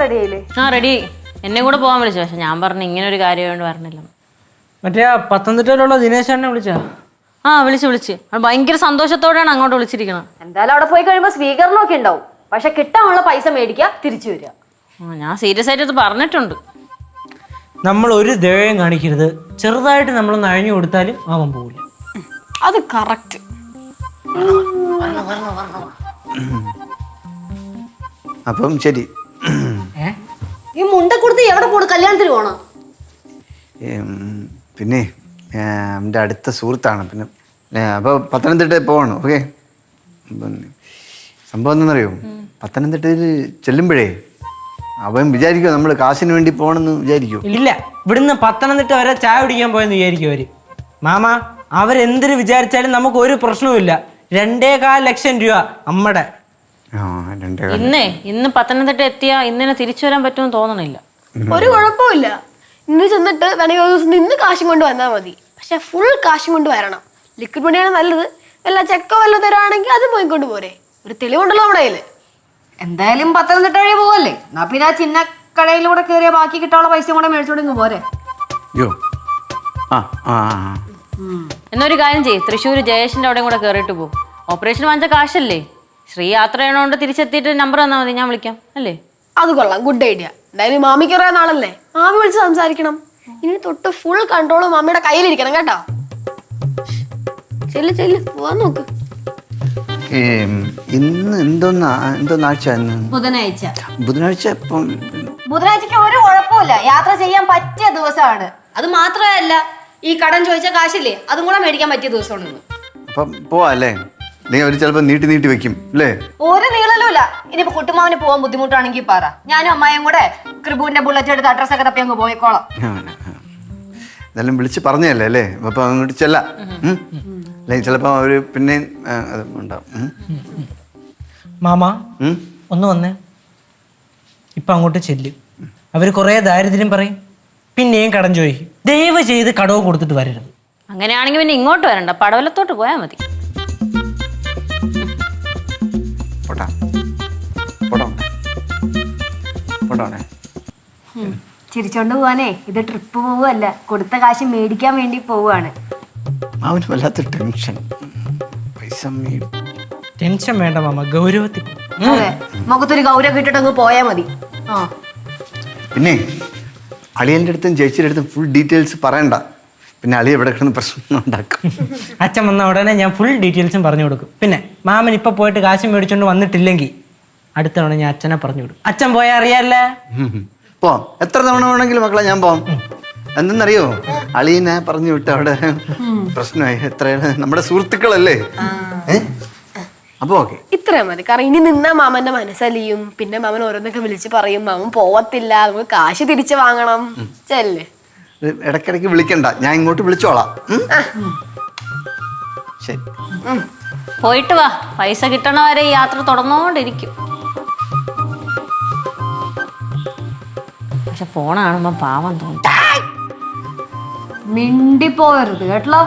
Ready ആയില്ലേ? ആ ready എന്നെ കൂടെ പോകാൻ വിളിച്ചു? പക്ഷെ ഞാൻ പറഞ്ഞു ഇങ്ങനെ ഒരു കാര്യമായോണ്ട് പറഞ്ഞില്ല. മറ്റേ ആ പത്തനംതിട്ടയിലുള്ള ദിനേശ് വിളിച്ചാ? ആ വിളിച്ചു വിളിച്ച്. ഭയങ്കര സന്തോഷത്തോടെയാണ് അങ്ങോട്ട് വിളിച്ചിരിക്കണം എന്തായാലും അവിടെ പോയി കഴിയുമ്പോൾ സ്വീകരണമൊക്കെ ഉണ്ടാവും. പക്ഷെ കിട്ടാനുള്ള പൈസ മേടിക്കുക തിരിച്ചു വരിക. ആ ഞാൻ സീരിയസ് ആയിട്ട് ഇത് പറഞ്ഞിട്ടുണ്ട്. നമ്മൾ ഒരു ദേവയും കാണിക്കരുത്. ചെറുതായിട്ട് നമ്മൾ നഴഞ്ഞു കൊടുത്താലും അവൻ പോകില്ല അത് കറക്റ്റ് അപ്പം ശരി. ഈ മുണ്ട കൊടുത്ത് എവിടെ പോണു? കല്യാണത്തിന് പോണോ? ഉം, പിന്നെ ആ, എന്റെ അടുത്ത സുഹൃത്താണ്. പിന്നെ അപ്പോൾ പത്തനംതിട്ട പോകണം ഓക്കെ. പിന്നെ സംഭവം എന്താണെന്നറിയോ? പത്തനംതിട്ടയിൽ ചെല്ലുമ്പോഴേ അവൻ വിചാരിക്കോ നമ്മൾ കാശിന് വേണ്ടി പോകണമെന്ന് വിചാരിക്കോ ഇല്ല. ഇവിടുന്ന് പത്തനംതിട്ട വരെ ചായ കുടിക്കാൻ പോയെന്ന് വിചാരിക്കും അവർ? മാമ അവരെന്തിന് വിചാരിച്ചാലും നമുക്ക് ഒരു പ്രശ്നവുമില്ല. രണ്ടേകാൽ ലക്ഷം രൂപ നമ്മുടെ ആ. ഇന്നേ ഇന്ന് പത്തനംതിട്ട എത്തിയാ ഇന്നിനെ തിരിച്ചു വരാൻ പറ്റുമെന്ന് തോന്നണില്ല. ഒരു കുഴപ്പമില്ല ഇന്ന് ചെന്നിട്ട് വേണമെങ്കിൽ ഒരു ദിവസം നിന്ന് കാശും കൊണ്ട് വന്നാൽ മതി. പക്ഷെ ഫുൾ കാശും കൊണ്ട് വരണം. ലിക്വിഡ് മണിയാണ് നല്ലത്. വല്ല ചെക്കോ വല്ല തരാണെങ്കിൽ അത് പോയിക്കൊണ്ട് പോരെ. ഒരു തെളിവുണ്ടല്ലോ അവിടെ കയ്യിൽ. എന്തായാലും പത്തനംതിട്ട വഴി പോവല്ലേ? എന്നാ പിന്നെ ആ ചിന്ന കടയിലൂടെ കയറിയ ബാക്കി കിട്ടാനുള്ള പൈസ കൂടെ മേടിച്ചോണ്ട് ഇങ്ങ് പോരെ. യോ ആ ആ ആ. എന്നൊരു കാര്യം ചെയ്യ്. തൃശ്ശൂർ ജയേഷിന്റെ അവിടെയും കൂടെ കയറിയിട്ട് പോകും ഓപ്പറേഷൻ വാങ്ങിച്ച കാശല്ലേ? ശ്രീ യാത്ര ചെയ്യണോണ്ട് തിരിച്ചെത്തിയിട്ട് നമ്പർ തന്നാൽ മതി ഞാൻ വിളിക്കാം അല്ലേ? അത് കൊള്ളാം ഗുഡ് ഐഡിയ എന്തായാലും മാമിക്ക് കുറേ നാളല്ലേ? മാമി വിളിച്ച് സംസാരിക്കണം. ഇനി തൊട്ട് ഫുൾ കൺട്രോൾ മാമിയുടെ കയ്യിലിരിക്കണം കേട്ടോ. ചെല്ലു ചെല്ലു പോവാൻ നോക്ക്. ഏം, ഇന്ന് എന്തോന്നാ എന്തോന്ന് ഇന്ന്? ബുധനാഴ്ച. ബുധനാഴ്ച ഇപ്പം ബുധനാഴ്ചക്ക് ഒരു കുഴപ്പമില്ല യാത്ര ചെയ്യാൻ പറ്റിയ ദിവസമാണ്. അത് മാത്രമല്ല ഈ കടം ചോദിച്ച കാശില്ലേ അതും കൂടെ മേടിക്കാൻ പറ്റിയ ദിവസമാണ് ഇന്ന്. അപ്പം പോവാ അല്ലേ? അല്ലെങ്കിൽ അവർ ചിലപ്പോൾ നീട്ടി നീട്ടി വെക്കും അല്ലേ? ഒരു നീളലുമില്ല. ഇനി കുട്ടുമാവിന് പോകാൻ ബുദ്ധിമുട്ടാണെങ്കിൽ പറ. ഞാനും അമ്മായും കൂടെ കൃപുവിന്റെ ബുള്ളറ്റ് എടുത്ത് അഡ്രസ് ഒക്കെ തപ്പി അങ്ങ് പോയിക്കോളാം. ഇതെല്ലാം വിളിച്ച് പറഞ്ഞല്ലേ അല്ലേ? അപ്പൊ അങ്ങോട്ട് ചെല്ല. ഉം? അല്ലെങ്കിൽ ചിലപ്പോൾ അവർ പിന്നെയും അത് ഉണ്ടാവും. മാമ ഒന്ന് വന്നേ. ഇപ്പൊ അങ്ങോട്ട് ചെല്ലും. അവർ കുറേ ദാരിദ്ര്യം പറയും. പിന്നെയും കടം ചോദിക്കും. ദയവ് ചെയ്ത് കടവ് കൊടുത്തിട്ട് വരരുത്. അങ്ങനെയാണെങ്കിൽ പിന്നെ ഇങ്ങോട്ട് വരണ്ട. പടവലത്തോട്ട് പോയാൽ മതി. പോട്ടാ പോട്ടോ പോട്ടോണേ ചിരിച്ചോണ്ട് പോവാനേ. ഇത് ട്രിപ്പ് പോവല്ല കൊടുത്ത കാശ് മേടിക്കാൻ വേണ്ടി പോവാണ് അവന് വല്ലാത്ത ടെൻഷൻ. പൈസ ടെൻഷൻ വേണ്ട മാമ. ഗൗരവത്തിൽ അതെ. മുഖത്തൊരു ഗൗരവം ഇട്ടിട്ട് അങ്ങ് പോയാ മതി. ആ. പിന്നെ അളിയന്റെ അടുത്തും ചേച്ചിയുടെ അടുത്തും ഫുൾ ഡീറ്റെയിൽസ് പറയണ്ട. പിന്നെ അളി എവിടെ കിടന്ന് പ്രശ്നം ഉണ്ടാക്കും. അച്ഛൻ വന്ന ഉടനെ ഞാൻ ഫുൾ ഡീറ്റെയിൽസും പറഞ്ഞു കൊടുക്കും. പിന്നെ മാമൻ ഇപ്പൊ പോയിട്ട് കാശ് മേടിച്ചോണ്ട് വന്നിട്ടില്ലെങ്കിൽ അടുത്ത തവണ ഞാൻ അച്ഛനെ പറഞ്ഞു കൊടുക്കും. അച്ഛൻ പോയാ അറിയാല്ലേ? പോ. പോവാം എത്ര തവണ വേണമെങ്കിലും മക്കളെ ഞാൻ പോവാം. എന്തെന്നറിയോ? അളീനെ പറഞ്ഞു വിട്ട് അവിടെ പ്രശ്നമായി. എത്രയാണ്? നമ്മുടെ സുഹൃത്തുക്കളല്ലേ? ഏ? അപ്പൊ ഓക്കെ. ഇത്രയും മതി. കാരണം ഇനി നിന്നാ മാമന്റെ മനസ്സലിയും. പിന്നെ മാമൻ ഓരോന്നൊക്കെ വിളിച്ച് പറയും. മാമൻ പോവത്തില്ല. നമുക്ക് കാശ് തിരിച്ചു വാങ്ങണം. ചെല്ലേ? ഇടയ്ക്കിടയ്ക്ക് വിളിക്കണ്ട. ഞാൻ ഇങ്ങോട്ട് വിളിച്ചോളാം. ഉം? ശരി. പോയിട്ട് വാ. പൈസ കിട്ടണ വരെ ഈ യാത്ര തുടർന്നുകൊണ്ടിരിക്കും പക്ഷെ പോണ കാണുമ്പോ പാവം തോന്നും. മിണ്ടിപ്പോയരുത് കേട്ടോ.